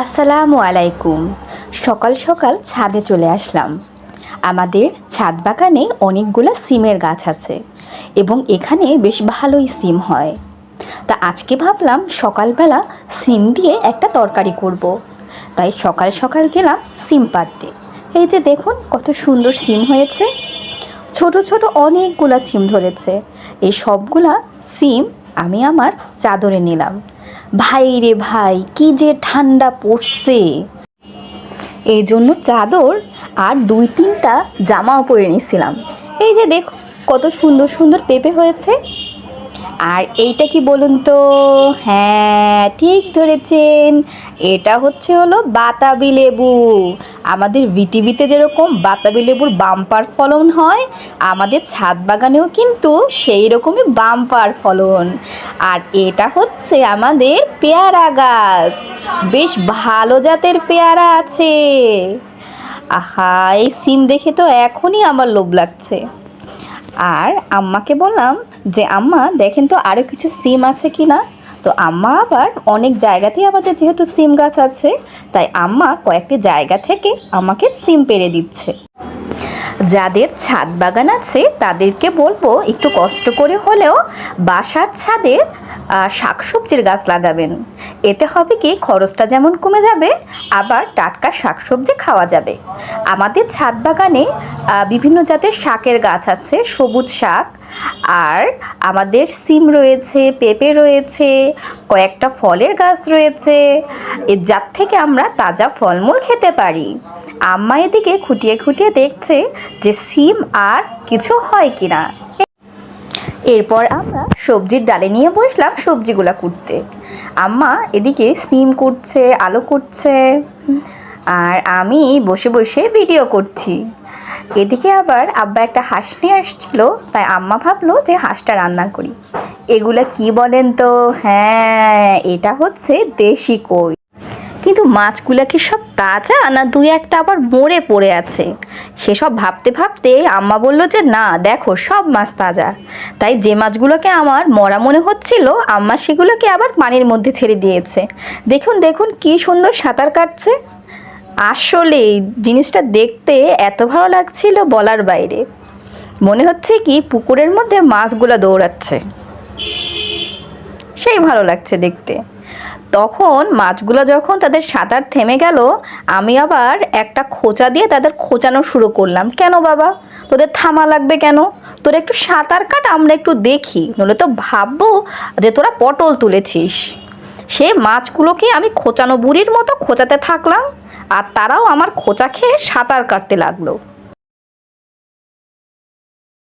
আসসালামু আলাইকুম। সকাল সকাল ছাদে চলে আসলাম। আমাদের ছাদ বাগানে অনেকগুলো সিমের গাছ আছে এবং এখানে বেশ ভালোই সিম হয়। তা আজকে ভাবলাম সকালবেলা সিম দিয়ে একটা তরকারি করব। তাই সকাল সকাল গেলাম সিম পাড়তে। এই যে দেখুন কত সুন্দর সিম হয়েছে। ছোট ছোট অনেকগুলা সিম ধরেছে। এই সবগুলা সিম আমি আমার চাদরে নিলাম। ভাই রে ভাই, কি যে ঠান্ডা পড়ছে। এই জন্য চাদর আর দুই তিনটা জামাও পরে নিয়েছিলাম এই যে দেখো, কত সুন্দর সুন্দর পেঁপে হয়েছে। আর এইটা কি বলুন তো? হ্যাঁ ঠিক ধরেছেন। এটা হচ্ছে হলো বাতাবি লেবু। আমাদের ভিটিভিতে যেরকম বাতাবি লেবুর বাম্পার ফলন হয়, আমাদের ছাদ বাগানেও কিন্তু সেই রকমই বাম্পার ফলন। আর এটা হচ্ছে আমাদের পেয়ারা গাছ। বেশ ভালো জাতের পেয়ারা আছে। আহা, এই সিম দেখে তো এখনই আমার লোভ লাগছে। আর আম্মাকে বললাম যে, আম্মা, দেখেন তো আরও কিছু সিম আছে কি না তো আম্মা আবার অনেক জায়গাতেই আমাদের যেহেতু সিম গাছ আছে, তাই আম্মা কয়েকটি জায়গা থেকে আমাকে সিম পেরে দিচ্ছে। যাদের ছাদ বাগান আছে, তাদেরকে বলব একটু কষ্ট করে হলেও বাসার ছাদে শাকসবজির গাছ লাগাবেন। এতে হবে কি, খরচটা যেমন কমে যাবে, আবার টাটকা শাকসবজি খাওয়া যাবে। আমাদের ছাদ বাগানে বিভিন্ন জাতের শাকের গাছ আছে, সবুজ শাক, আর আমাদের সিম রয়েছে, পেঁপে রয়েছে, কয়েকটা ফলের গাছ রয়েছে। এর যার থেকে আমরা তাজা ফলমূল খেতে পারি। আম্মা এদিকে খুঁটিয়ে খুঁটিয়ে দেখছে যে সিম আর কিছু হয় কি না এরপর আমরা সবজির ডালে নিয়ে বসলাম সবজিগুলা কুটতে। আম্মা এদিকে সিম কুটছে, আলু কুটছে, আর আমি বসে বসে ভিডিও করছি। এদিকে আবার আব্বা একটা হাঁস নিয়ে আসছিল, তাই আম্মা ভাবলো যে হাঁসটা রান্না করি। এগুলা কি বলেন তো? হ্যাঁ এটা হচ্ছে দেশি কই। কিন্তু মাছগুলো কি সব তাজা না দুই একটা আবার মরে পড়ে আছে? সেসব ভাবতে ভাবতে আম্মা বলল যে, না, দেখো, সব মাছ তাজা। তাই যে মাছগুলোকে আমার মরা মনে হচ্ছিল, আম্মা সেগুলোকে আবার পানির মধ্যে ছেড়ে দিয়েছে। দেখুন দেখুন, কি সুন্দর সাঁতার কাটছে। আসলে জিনিসটা দেখতে এত ভালো লাগছিল বলার বাইরে। মনে হচ্ছে কি পুকুরের মধ্যে মাছগুলো দৌড়াচ্ছে। সেই ভালো লাগছে দেখতে। তখন মাছগুলো যখন তাদের সাঁতার থেমে গেল, আমি আবার একটা খোঁচা দিয়ে তাদের খোঁচানো শুরু করলাম। কেন বাবা? তোদের থামা লাগবে কেন? তোরা একটু সাঁতার কাট, আমরা একটু দেখি। নইলে তো ভাববো যে তোরা পটল তুলেছিস। সে মাছগুলোকে আমি খোঁচানো বুড়ির মতো খোঁচাতে থাকলাম আর তারাও আমার খোঁচা খেয়ে সাঁতার কাটতে লাগল।